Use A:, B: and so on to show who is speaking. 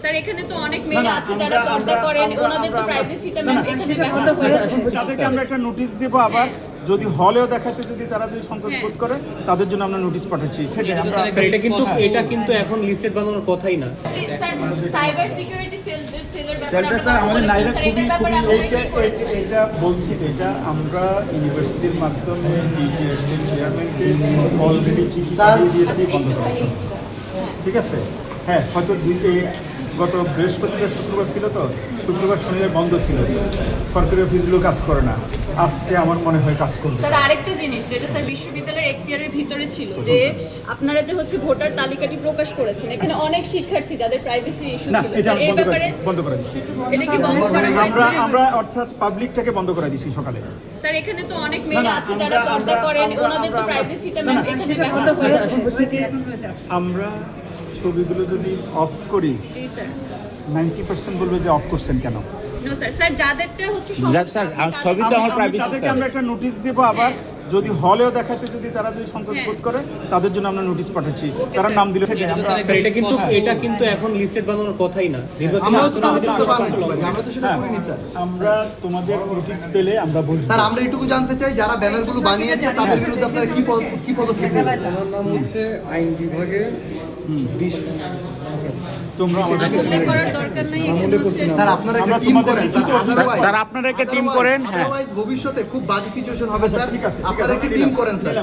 A: Sir এখানে তো অনেক মেয়ে আছে যারা পর্দা করেন ওনাদের তো প্রাইভেসিটা ম্যাম এখানে ব্যাহত হয়েছে
B: তাদেরকে আমরা একটা নোটিশ দেব আবার যদি হলেও দেখাতে যদি তারা যদি সংকোচ বোধ করে তাদের জন্য আমরা নোটিশ পাঠাচ্ছি। ঠিক আছে
C: এটা কিন্তু এটা কিন্তু এখন লিফলেট বানানোর কথাই না।
A: সাইবার সিকিউরিটি
B: এটা বলছি এটা আমরা ইউনিভার্সিটির মাধ্যমে ডিটিএসের চেয়ারম্যানকে অলরেডি চিঠি দিয়েছি বন্ধ করার জন্য। ঠিক আছে? হ্যাঁ হয়তো গত বৃহস্পতিবার শুক্রবার ছিল তো? শুক্রবার শনিবার বন্ধ ছিল। সরকারি অফিসগুলো কাজ করে না। আজকে আমার মনে হয় কাজ করবে।
A: স্যার আরেকটা জিনিস যেটা স্যার বিশ্ববিদ্যালয়ের এখতিয়ারের ভিতরে ছিল যে আপনারা যে হচ্ছে ভোটার তালিকাটি প্রকাশ করেছেন এখানে অনেক শিক্ষার্থী যাদের প্রাইভেসি ইস্যু ছিল।
B: এটা
A: এই ব্যাপারে
B: বন্ধ করে দিচ্ছি
A: এটা কি বন্ধ করা
B: আমরা
A: হয়েছে?
B: আমরা অর্থাৎ পাবলিকটাকে বন্ধ করে দিচ্ছি সকালে।
A: স্যার এখানে তো অনেক মেয়ে আছে যারা পর্দা করেন ওনাদের তো প্রাইভেসিটা এখানে ব্যাহত হয়েছে।
B: আমরা ছবিগুলো যদি অফ করি
A: জি স্যার।
B: নাইনটি পার্সেন্ট বলবে যে অফ করছেন কেন?
A: নো স্যার স্যার যাদেরটা হচ্ছে
D: স্যার, আর ছবি তো আমার প্রাইভেসি
B: তাদেরকে
D: স্যার।
B: আমরা একটা নোটিশ দেব আবার। যদি হলেও দেখাতে যদি তারা যদি সংকোচ
A: হ্যাঁ।
B: বোধ করে তাদের জন্য আমরা নোটিশ পাঠাচ্ছি। তারা নাম দিলে
C: এটা কিন্তু এটা কিন্তু এখন লিফলেট বানানোর কথাই না।
E: আমরা
B: হ্যাঁ,
E: স্যার
B: আমরা তোমাদের নোটিশ পেলে আমরা বলব।
E: স্যার আমরা এটুকু জানতে চাই যারা ব্যানারগুলো বানিয়েছে তাদের বিরুদ্ধে আপনারা কি কি পদক্ষেপ
F: আমার নাম হচ্ছে আইন বিভাগে
B: তোমরা আমাদের
A: উল্লেখ করার দরকার নাই এখানে হচ্ছে
E: স্যার আপনারা একটা টিম করেন স্যার।
D: স্যার, হ্যাঁ।
E: ভবিষ্যতে খুব বাজে সিচুয়েশন হবে স্যার।
B: ঠিক আছে
E: আপনারা একটা টিম করেন স্যার।